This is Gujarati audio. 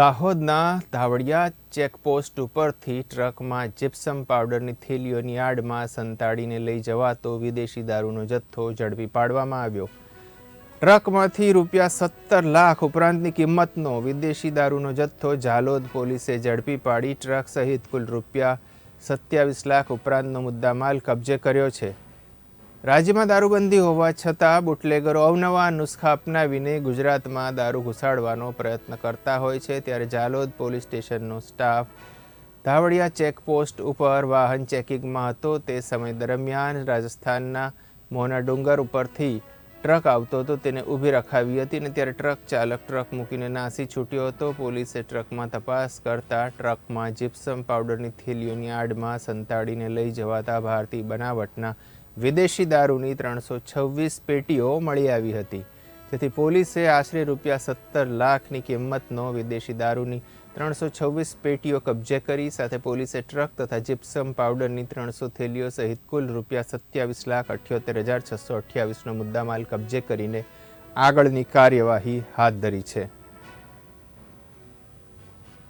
દાહોદના ધાવડિયા ચેકપોસ્ટ ઉપરથી ટ્રકમાં જીપ્સમ પાવડરની થેલીઓની આડમાં સંતાડીને લઈ જવાતો વિદેશી દારૂનો જથ્થો ઝડપી પાડવામાં આવ્યો. ટ્રકમાંથી રૂપિયા સત્તર લાખ ઉપરાંતની કિંમતનો વિદેશી દારૂનો જથ્થો ઝાલોદ પોલીસે ઝડપી પાડી. ટ્રક સહિત કુલ રૂપિયા સત્યાવીસ લાખ ઉપરાંતનો મુદ્દામાલ કબજે કર્યો છે. રાજ્યમાં દારૂબંધી હોવા છતાં બુટલેગરો અવનવા નુસ્ખા અપનાવીને ગુજરાતમાં દારૂ ઘુસાડવાનો પ્રયત્ન કરતા હોય છે. ત્યારે જાલોદ પોલીસ સ્ટેશનનો સ્ટાફ ધાવડિયા ચેકપોસ્ટ ઉપર વાહન ચેકિંગમાં હતો. તે સમય દરમિયાન રાજસ્થાનના મોના ડુંગર ઉપરથી ટ્રક આવતો હતો. તેને ઊભી રખાવી હતી અને ત્યારે ટ્રક ચાલક ટ્રક મૂકીને નાસી છૂટ્યો હતો. પોલીસે ટ્રકમાં તપાસ કરતા ટ્રકમાં જીપ્સમ પાવડરની થેલીઓની આડમાં સંતાડીને લઈ જવાતા ભારતીય બનાવટના વિદેશી દારૂની ત્રણસો છવ્વીસ પેટીઓ મળી આવી હતી. તેથી પોલીસે આશરે રૂપિયા સત્તર લાખની કિંમતનો વિદેશી દારૂની ત્રણસો છવ્વીસ પેટીઓ કબજે કરી, સાથે પોલીસે ટ્રક તથા જીપ્સમ પાવડરની ત્રણસો થેલીઓ સહિત કુલ રૂપિયા સત્યાવીસ લાખ અઠ્યોતેર હજાર છસો અઠ્યાવીસનો મુદ્દામાલ કબજે કરીને આગળની કાર્યવાહી હાથ ધરી છે.